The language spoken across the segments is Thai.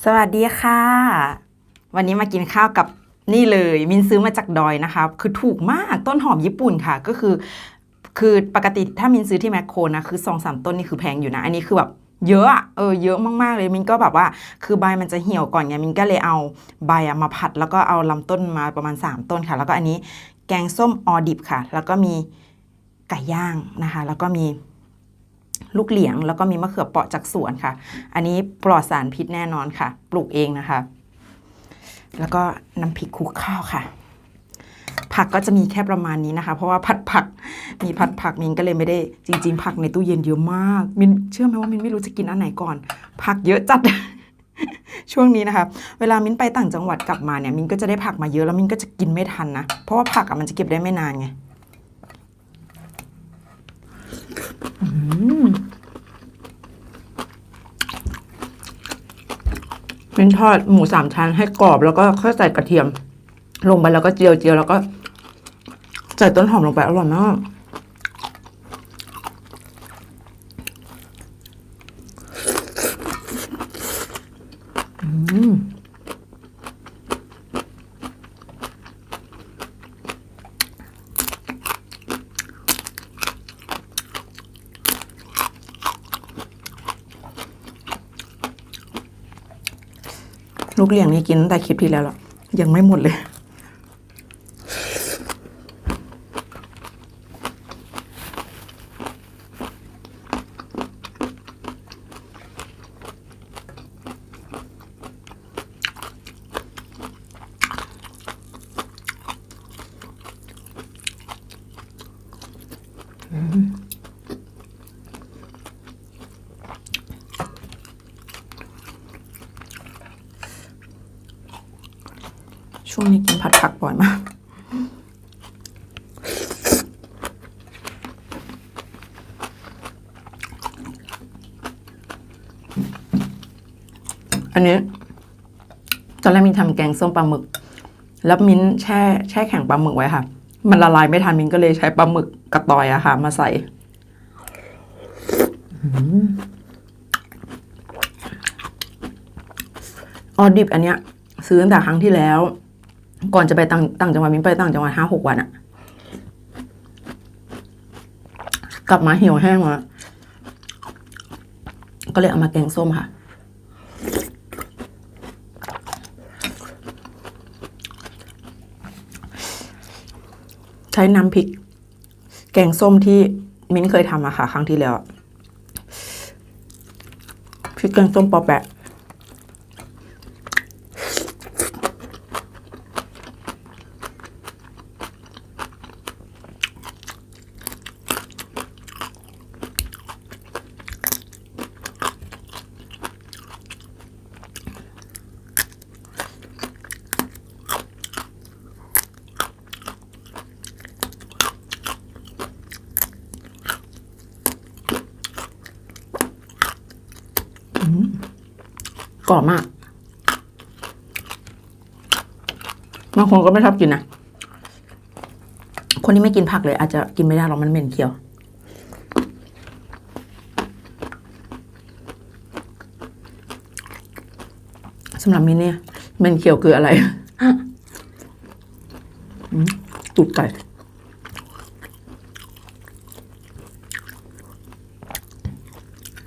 สวัสดีค่ะ วันนี้มากินข้าวกับนี่เลยมินซื้อมาจากดอยนะคะ คือถูกมากต้นหอมญี่ปุ่นค่ะ ก็คือ คือปกติถ้ามินซื้อที่แมคโครนะคือสองสามต้นนี่คือแพงอยู่นะ อันนี้คือแบบเยอะเออเยอะมากๆเลยมินก็แบบว่า คือใบมันจะเหี่ยวก่อนไงมินก็เลยเอาใบมาผัด แล้วก็เอาลำต้นมาประมาณ 3 ต้นค่ะ แล้วก็อันนี้แกงส้มออดิบค่ะ แล้วก็มีไก่ย่างนะคะ แล้วก็มี ลูกเหลียง แล้วก็มีมะเขือเปราะจากสวนค่ะ อันนี้ปลอดสารพิษแน่นอนค่ะ ปลูกเองนะคะ แล้วก็น้ำพริกคลุกข้าวค่ะ ผักก็จะมีแค่ประมาณนี้นะคะ เพราะว่าผัดผักมีผัดผักมินก็เลยไม่ได้จริง ๆ ผักในตู้เย็นเยอะมากมินเชื่อไหมว่ามินไม่รู้จะกินอันไหนก่อน ผักเยอะจัดช่วงนี้นะคะ เวลามินไปต่างจังหวัดกลับมาเนี่ย มินก็จะได้ผักมาเยอะแล้วมินก็จะกินไม่ทันนะ เพราะว่าผักอะมันจะเก็บได้ไม่นานไง เป็นทอดหมูสามชั้นให้กรอบแล้วก็ค่อยใส่กระเทียม ลงไปแล้วก็เจียวเจียวแล้วก็ ใส่ต้นหอมลงไปอร่อยมาก อืมลูก เลี้ยงนี่กินตั้งแต่คลิปที่แล้วแล้วยังไม่หมดเลย ช่วงนี้กินผัดผักบ่อยมาก อันนี้ ตอนแรกมินทำแกงส้มปลาหมึก แล้วมินแช่แช่แข็งปลาหมึกไว้ค่ะ มันละลายไม่ทันมินก็เลยใช้ปลาหมึกกระตอยอะค่ะ มาใส่อืมออดิบอันเนี้ย ซื้อตั้งแต่ครั้งที่แล้ว ก่อนจะไปต่างต่างจังหวัดมิ้นไปต่างจังหวัดห้าหกวันอะกลับมาเหี่ยวแห้งมาก็เลยเอามาแกงส้มค่ะ ใช้น้ำพริก แกงส้มที่มิ้นเคยทำอะค่ะ ครั้งที่แล้วพริกแกงส้มปอแปะ ก รอบมากบางคนก็ไม่ชอบกินนะ คนที่ไม่กินผักเลย อาจจะกินไม่ได้หรอกมันเหม็นเขียว สำหรับมินเนี่ยเหม็นเขียวคืออะไรตูดไก่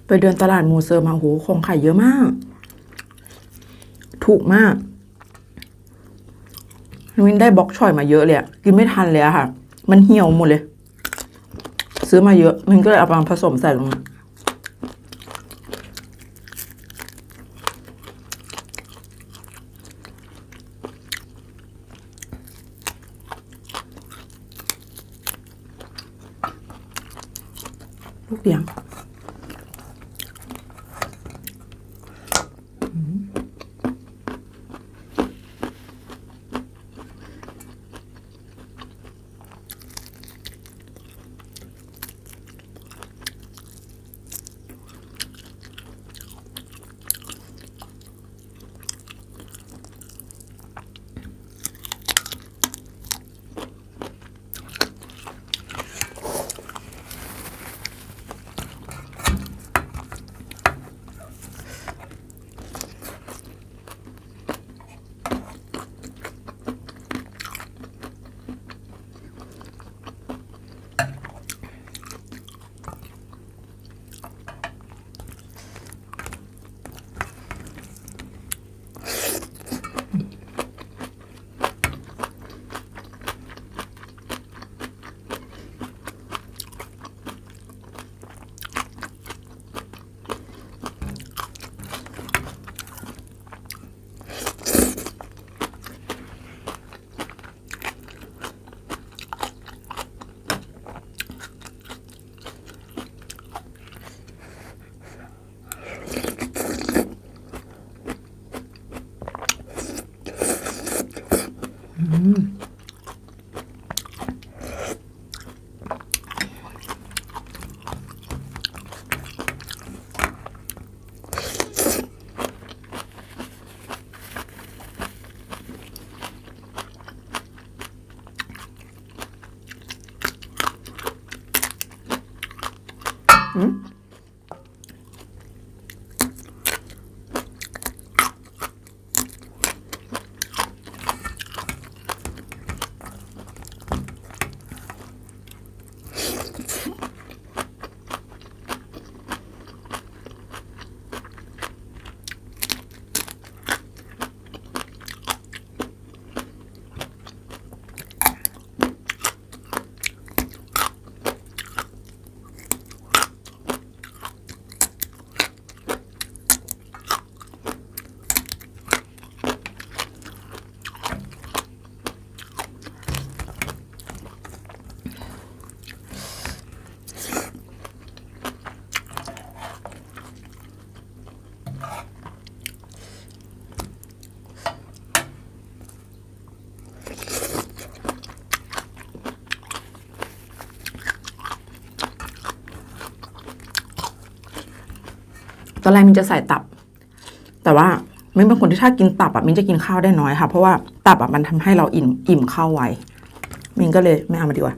ไปเดินตลาดมูเซอร์มาโหของขายเยอะมาก ถูกมากวินได้บล็อกช่อยมาเยอะเลยกินไม่ทันเลยอะค่ะ มันเหี่ยวหมดเลย ซื้อมาเยอะมันก็เลยเอามาผสมใส่ลงมาลูกเดียง ตอนแรกมินจะใส่ตับ แต่ว่ามินเป็นคนที่ถ้ากินตับอะมินจะกินข้าวได้น้อยค่ะ เพราะว่าตับอะมันทำให้เราอิ่มอิ่มข้าวไวมินก็เลยไม่เอามาดีกว่า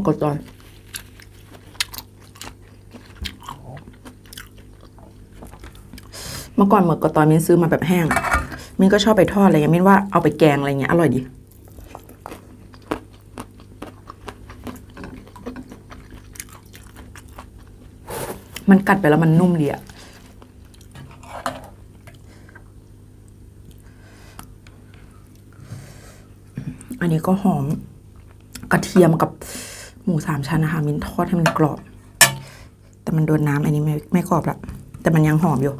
หมกกระจอยเมื่อก่อนหมึกกระตอยมินซื้อมาแบบแห้ง มินก็ชอบไปทอดอะไรเงี้ยมินว่าเอาไปแกงอะไรเงี้ยอร่อยดี มันกัดไปแล้วมันนุ่มดีอะอันนี้ก็หอมกระเทียมกับ หมูสามชั้นนะคะมินทอดให้มันกรอบ แต่มันโดนน้ำอันนี้ไม่ไม่กรอบละแต่มันยังหอมอยู่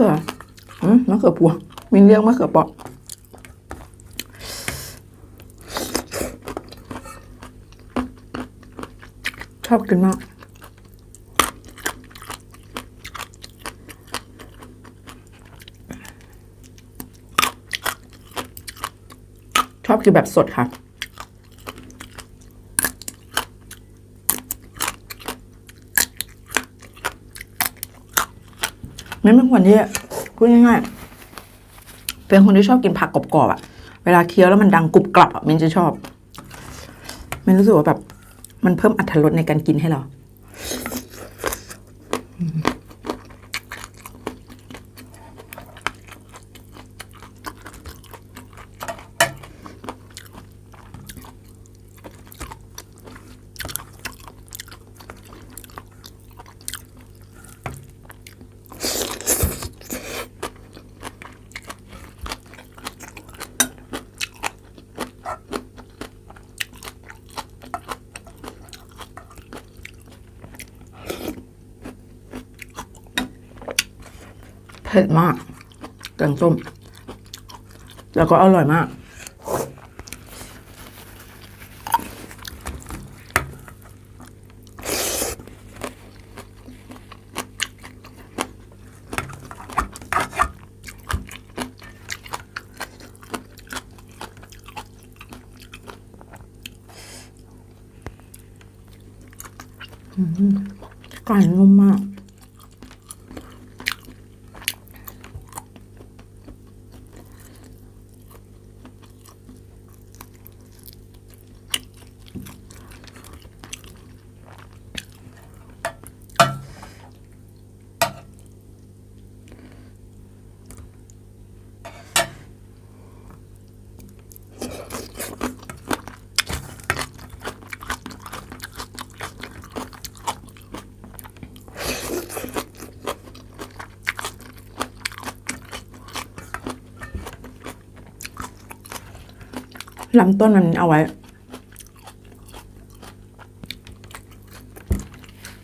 ขือมะเขือพวงมินเรียกมะเขือเปราะชอบกินมากชอบกินแบบสดค่ะ ไม่เป็นคนที่พูดง่ายๆเป็นคนที่ชอบกินผักกรอบๆอะเวลาเคี้ยวแล้วมันดังกรุบกรับอะมินจะชอบมินรู้สึกว่าแบบ มันเพิ่มอรรถรสในการกินให้เรา เผ็ดมากแกงส้ม แล้วก็อร่อยมาก อืมไก่นุ่มมาก อ ลำต้นมันเอาไว้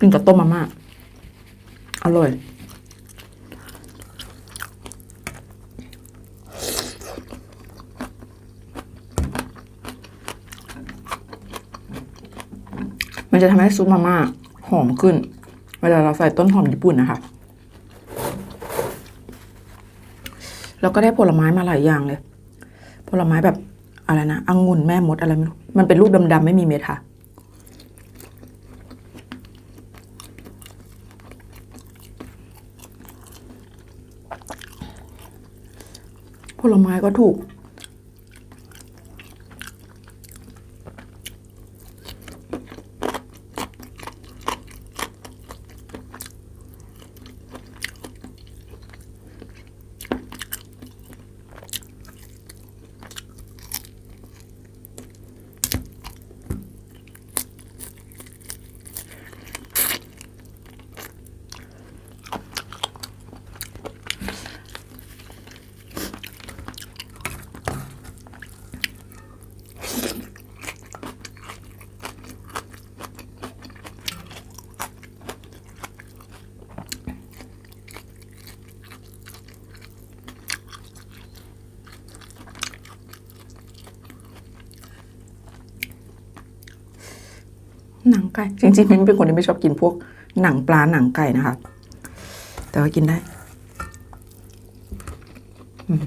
กินกับต้มมาม่าอร่อยมันจะทำให้ซุปมาม่าหอมขึ้น เวลาเราใส่ต้นหอมญี่ปุ่นนะคะ แล้วก็ได้ผลไม้มาหลายอย่างเลย ผลไม้แบบ อะไรนะองุ่นแม่มดอะไรไม่รู้มันเป็นลูกดำๆไม่มีเม็ดค่ะผลไม้ก็ถูก หนังไก่ จริงๆมินเป็นคนที่ไม่ชอบกินพวกหนังปลาหนังไก่นะคะ แต่ว่ากินได้อืม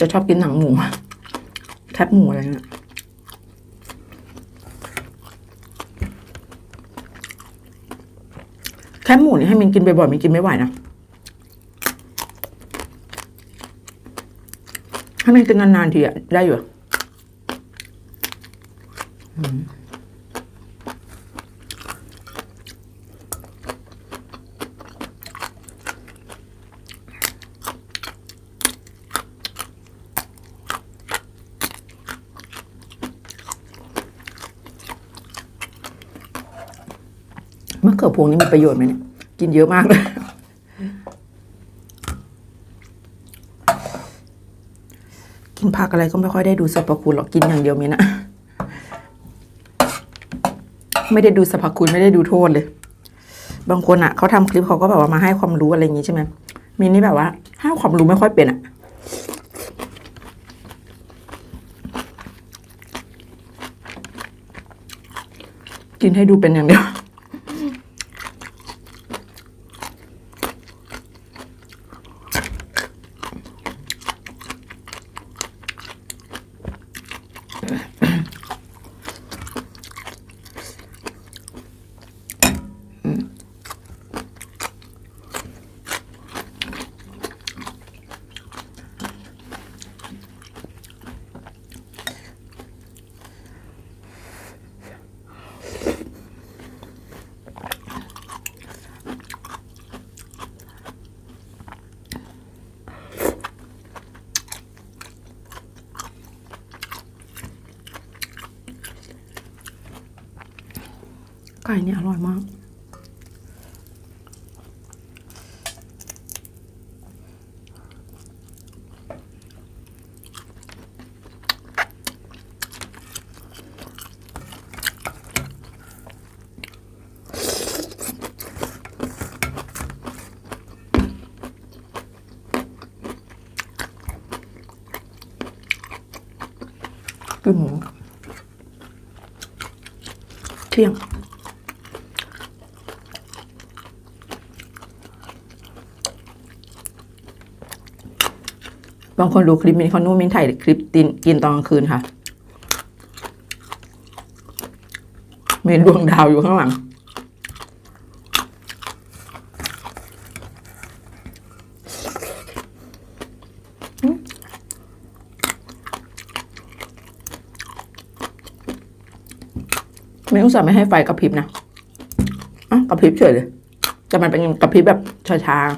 จะชอบกินหนังหมูแคบหมูอะไรเงี้ย แค บหมูนี่ให้มินกินบ่อยๆมินกินไม่ไหวนะให้มินกินนานๆทีอะได้อยู่อะอืมมะเขือ พวงนี่มีประโยชน์ไหมเนี่ย กินเยอะมากเลย กินผักอะไรก็ไม่ค่อยได้ดูสรรพคุณหรอก กินอย่างเดียวมินะ ไม่ได้ดูสรรพคุณไม่ได้ดูโทษเลย บางคนอะเขาทำคลิปเขาก็แบบว่ามาให้ความรู้อะไรอย่างงี้ใช่ไหมมินนี่แบบว่าให้ความรู้ไม่ค่อยเป็นอะกินให้ดูเป็นอย่างเดียว ไก่เนี่ยอร่อยมากกินหมูเที่ยง บางคนดูคลิปมินเขานู่นมินถ่ายคลิปตินกินตอนกลางคืนค่ะ มีดวงดาวอยู่ข้างหลัง ไม่อุตส่าห์ไม่ให้ไฟกระพริบนะอะกระพริบเฉยเลย แต่มันเป็นกระพริบแบบช้าๆ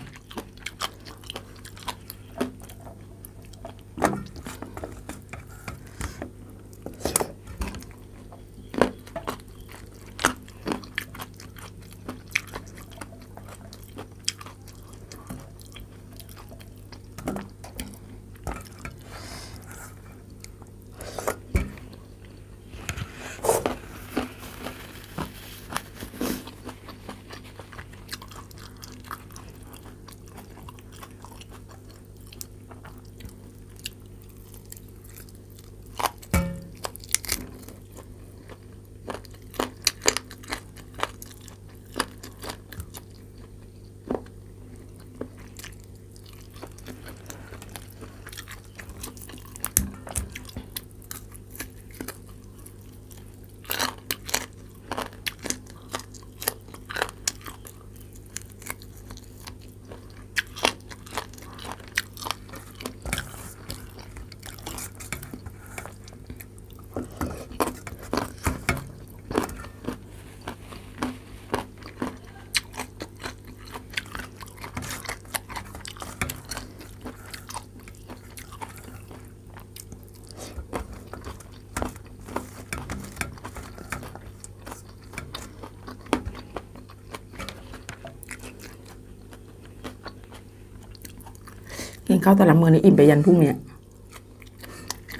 กิน ข้าวแต่ละมื้อนี่อิ่มไปยันพรุ่งเนี้ย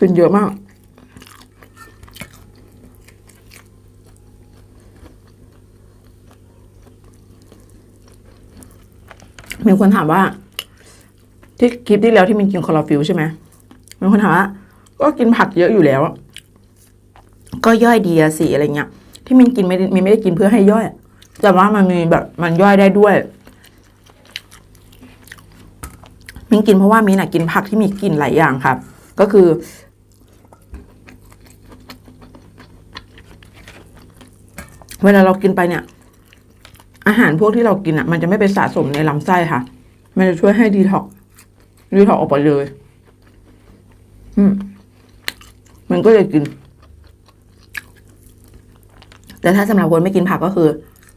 กินเยอะมาก มีคนถามว่า ที่คลิปที่แล้วที่มินกินคอลลาฟิลใช่ไหมมีคนถามว่า ก็กินผักเยอะอยู่แล้ว ก็ย่อยดีอะสิอะไรเงี้ย ที่มินกินไม่มินไม่ได้กินเพื่อให้ย่อย แต่ว่ามันมีแบบมันย่อยได้ด้วย มินกินเพราะว่ามินอะกินผักที่มีกลิ่นหลายอย่างครับก็คือ เวลาเรากินไปเนี่ย อาหารพวกที่เรากินอะ มันจะไม่ไปสะสมในลำไส้ค่ะ มันจะช่วยให้ดีท็อกดีท็อกออกไปเลย อืมมันก็เลยกิน แต่ถ้าสำหรับคนไม่กินผักก็คือ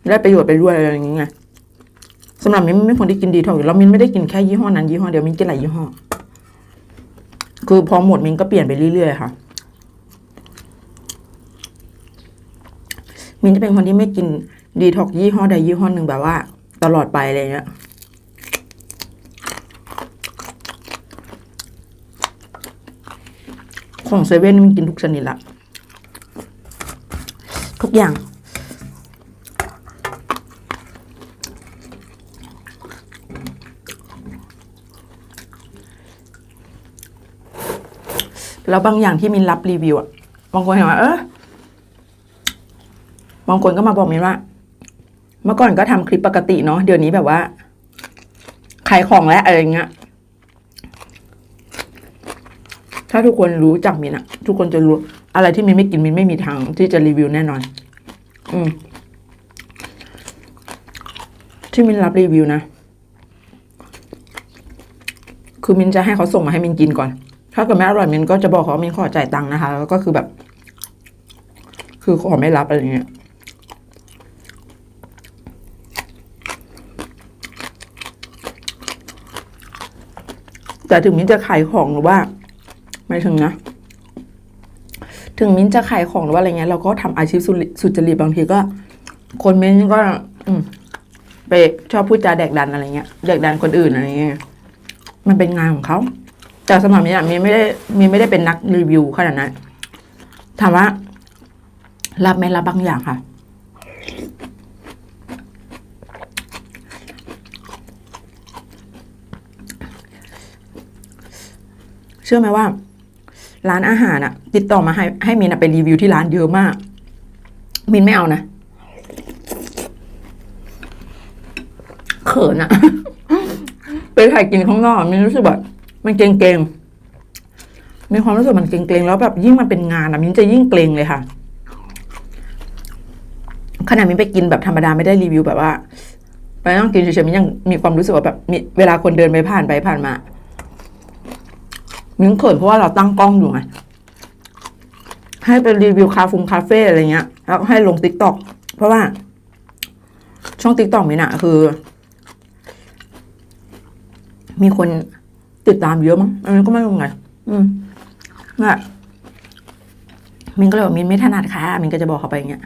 ได้ประโยชน์ไปด้วยอะไรอย่างเงี้ย สำหรับมินไม่คนที่กินดีท็อกอยู่แล้วมินไม่ได้กินแค่ยี่ห้อนั้นยี่ห้อเดียวมินกินหลายยี่ห้อ คือพอหมดมินก็เปลี่ยนไปเรื่อยๆค่ะ มินจะเป็นคนที่ไม่กินดีท็อกยี่ห้อใดยี่ห้อหนึ่งแบบว่า ตลอดไปอะไรเงี้ยของเซเว่นมันกินทุกชนิดละ ทุกอย่าง แล้วบางอย่างที่มินรับรีวิวอะบางคนเห็นว่าเออบางคนก็มาบอกมินว่า เมื่อก่อนก็ทำคลิปปกติเนาะเดี๋ยวนี้แบบว่าขายของและอะไรเงี้ย ถ้าทุกคนรู้จักมินอะทุกคนจะรู้ อะไรที่มินไม่กินมินไม่มีทางที่จะรีวิวแน่นอน อืมที่มินรับรีวิวนะ คือมินจะให้เขาส่งมาให้มินกินก่อน ถ้าเกิดไม่อร่อยมินก็จะบอกเขาว่ามินขอจ่ายตังค์นะคะ แล้วก็คือแบบ คือขอไม่รับอะไรเงี้ยแต่ถึงมิ้นจะขายของหรือว่าไม่ถึงนะ ถึงมิ้นจะขายของหรือว่าอะไรเงี้ยเราก็ทำอาชีพสุริสุจริตบางทีก็ คนมิ้นก็ อืไปชอบพูดจาแดกดันอะไรเงี้ยแดกดันคนอื่นอะไรเงี้ยมันเป็นงานของเขา แต่สมัยนี้มินไม่ได้มินไม่ได้เป็นนักรีวิวขนาดนั้นถามว่า รับไหมรับบางอย่างค่ะ เชื่อไหมว่า ร้านอาหารอะติดต่อมาให้ให้มินไปรีวิวที่ร้านเยอะมาก มินไม่เอานะเขินอะไปถ่ายกินข้างนอกมินรู้สึกแบบ มันเกรงๆมีความรู้สึกมันเกรงๆแล้วแบบยิ่งมันเป็นงานอะมิ้นจะยิ่งเกรงเลยค่ะขณะมิ้นไปกินแบบธรรมดาไม่ได้รีวิวแบบว่าไปนั่งกินเฉยๆมิ้นยังมีความรู้สึกว่าแบบมีเวลาคนเดินไปผ่านไปผ่านมามิ้นเขินเพราะว่าเราตั้งกล้องอยู่ไงให้เป็นรีวิวคาฟุงคาเฟ่อะไรเงี้ยแล้วให้ลงติ๊กต็อกเพราะว่า ช่องติ๊กต็อกมินอะคือ มีคน ติดตามเยอะมั้งอันนี้ก็ไม่รู้ไง อืมน่ะมินก็เลยบอกมินไม่ถนัดค่ะมินก็จะบอกเขาไปอย่างเงี้ย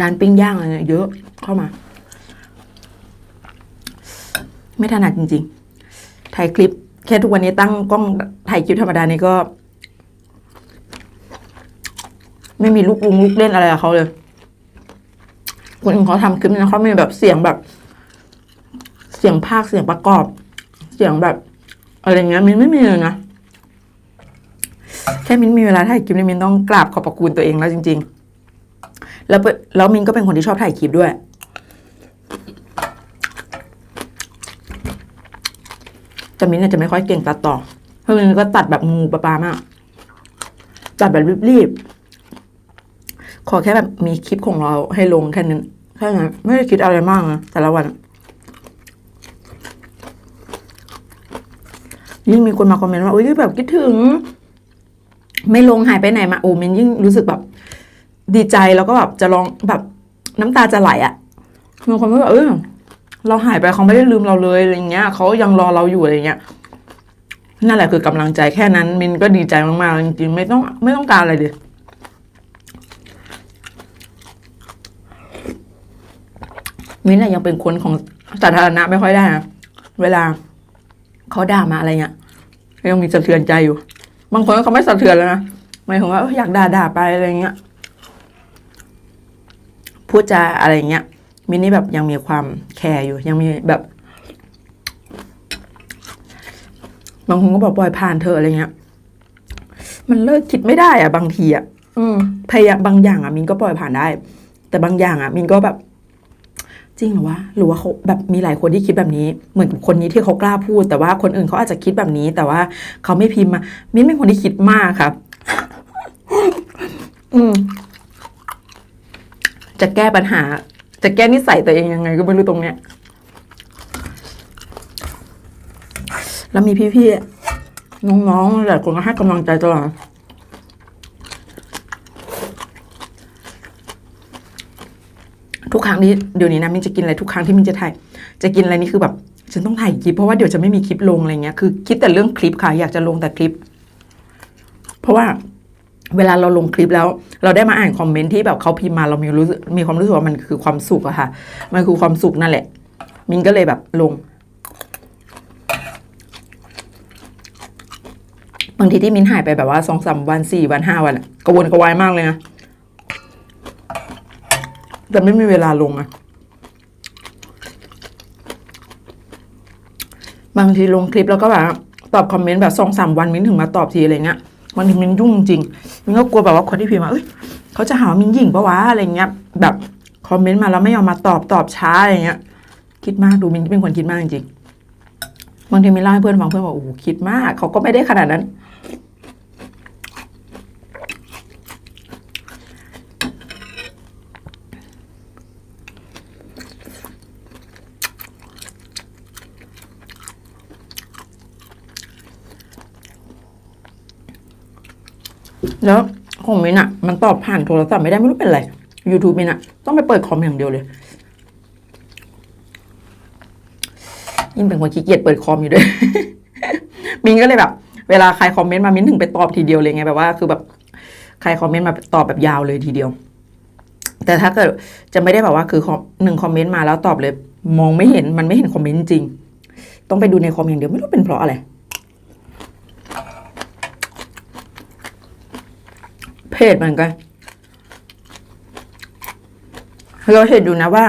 ร้านปิ้งย่างอะไรเนี่ยเยอะเข้ามา ไม่ถนัดจริงๆ ถ่ายคลิป แค่ทุกวันนี้ตั้งกล้องถ่ายคลิปธรรมดานี่ก็ ไม่มีลูกลุงลูกเล่นอะไรกับเขาเลยคนอื่นเขาทำคลิปนะเขามีแบบเสียงแบบ เสียงภาคเสียงประกอบ เสียงแบบ อะไรเงี้ยมินไม่มีเลยนะแค่มินมีเวลาถ่ายคลิปนี่มินต้องกราบขอบพระคุณตัวเองแล้วจริง ๆ แล้วแล้วมินก็เป็นคนที่ชอบถ่ายคลิปด้วย แต่มินเนี่ยจะไม่ค่อยเก่งตัดต่อ เพราะมิ้นก็ตัดแบบงูปลาปลามาก ตัดแบบรีบๆ ขอแค่แบบมีคลิปของเราให้ลงแค่นั้นแค่นั้นไม่ได้คิดอะไรมากนะแต่ละวัน ยิ่งมีคนมาคอมเมนต์ว่าอุ้ยแบบคิดถึง ไม่ลงหายไปไหนมาโอ้มินยิ่งรู้สึกแบบ ดีใจแล้วก็แบบจะลองแบบน้ำตาจะไหลอะ่ะบางคนก็แบบเออเราหายไปเขาไม่ได้ลืมเราเลยอะไรเงี้ยเขายังรอเราอยู่อะไรเงี้ยนั่นแหละคือกำลังใจแค่นั้นมินก็ดีใจมากๆจริงๆไม่ต้องไม่ต้องการอะไรเลยมินน่ะยังเป็นคนของสาธารณะไม่ค่อยได้นะเวลา เขาด่ามาอะไรเงี้ยก็ยังมีสะเทือนใจอยู่ บางคนก็เขาไม่สะเทือนแล้วนะหมายถึงว่าเอออยากด่าด่าไปอะไรเงี้ยพูดจาอะไรเงี้ยมินนี่แบบยังมีความแคร์อยู่ ยังมีแบบบางคนก็บอกปล่อยผ่านเธอะอะไรเงี้ย มันเลิกคิดไม่ได้อะบางทีอะอืมพยายามบางอย่างอะมินก็ปล่อยผ่านได้ แต่บางอย่างอะมินก็แบบ จริงเหรอวะหรือว่าเขาแบบมีหลายคนที่คิดแบบนี้ เหมือนกับคนนี้ที่เขากล้าพูด แต่ว่าคนอื่นเขาอาจจะคิดแบบนี้ แต่ว่าเขาไม่พิมพ์มามินเป็นคนที่คิดมากครับ อืม จะแก้ปัญหา จะแก้นิสัยตัวเองยังไง ก็ไม่รู้ตรงเนี้ยแล้วมีพี่ๆน้องๆหลายคนก็ให้กำลังใจตลอด ทุกครั้งที่เดี๋ยวนี้นะมินจะกินอะไรทุกครั้งที่มินจะถ่ายจะกินอะไรนี่คือแบบฉันต้องถ่ายคลิปเพราะว่าเดี๋ยวจะไม่มีคลิปลงอะไรเงี้ยคือคิดแต่เรื่องคลิปค่ะ อยากจะลงแต่คลิป เพราะว่าเวลาเราลงคลิปแล้ว เราได้มาอ่านคอมเมนต์ที่แบบเขาพิมพ์มาเรามีรู้สึกมีความรู้สึกว่ามันคือความสุขอะค่ะ มันคือความสุขนั่นแหละ มินก็เลยแบบลงบางทีที่มินหายไปแบบว่าสองสามวันสี่วันห้าวันกระวนกระวายมากเลยนะ แต่ไม่มีเวลาลงอะบางทีลงคลิปแล้วก็แบบตอบคอมเมนต์แบบสองสามวันมิ้นถึงมาตอบทีอะไรเงี้ยบางทีมินยุ่งจริงมินก็กลัวแบบว่าคนที่พิมพ์มาเอ้ยเขาจะหาว่ามินหยิ่งปะวะอะไรเงี้ยแบบคอมเมนต์มาแล้วไม่ยอมมาตอบตอบช้าอะไรเงี้ย คิดมากดูมิ้นเป็นคนคิดมากจริงบางทีมิ้นเล่าให้เพื่อนฟังเพื่อนบอกโอ้โหคิดมากเขาก็ไม่ได้ขนาดนั้น แล้วของมินอะมันตอบผ่านโทรศัพท์ไม่ได้ไม่รู้เป็นไร YouTube มินอะต้องไปเปิดคอมอย่างเดียวเลยยิ่งเป็นคนขี้เกียจเปิดคอมอยู่ด้วย มินก็เลยแบบ เวลาใครคอมเมนต์มามินถึงไปตอบทีเดียวเลยไงแบบว่า คือแบบใครคอมเมนต์มาตอบแบบยาวเลยทีเดียว แต่ถ้าเกิดจะไม่ได้แบบว่าคือหนึ่งคอมเมนต์มาแล้วตอบเลย มองไม่เห็นมันไม่เห็นคอมเมนต์จริง ต้องไปดูในคอมอย่างเดียวไม่รู้เป็นเพราะอะไร เพจเหมือนกัน เราเห็นดูนะว่า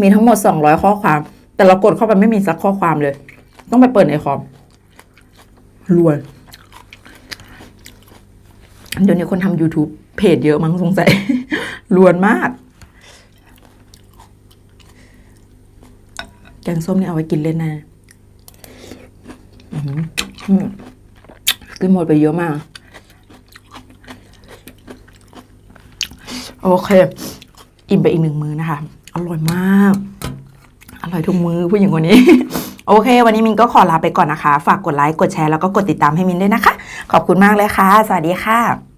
มีทั้งหมดสองร้อยข้อความ แต่เรากดเข้าไปไม่มีสักข้อความเลย ต้องไปเปิดในคอมรวยเดี๋ยวนี้คนทำ YouTube เพจเยอะมั้งสงสัยรวนมาก แกงส้มนี่เอาไว้กินเล่นนะอื้อหืออืมกินหมดไปเยอะมาก โอเค อิ่มไปอีกหนึ่งมือนะคะ อร่อยมาก อร่อยทุกมือผู้หญิงคนนี้ โอเค วันนี้มินก็ขอลาไปก่อนนะคะ ฝากกดไลค์ กดแชร์ แล้วก็กดติดตามให้มินด้วยนะคะ ขอบคุณมากเลยค่ะ สวัสดีค่ะ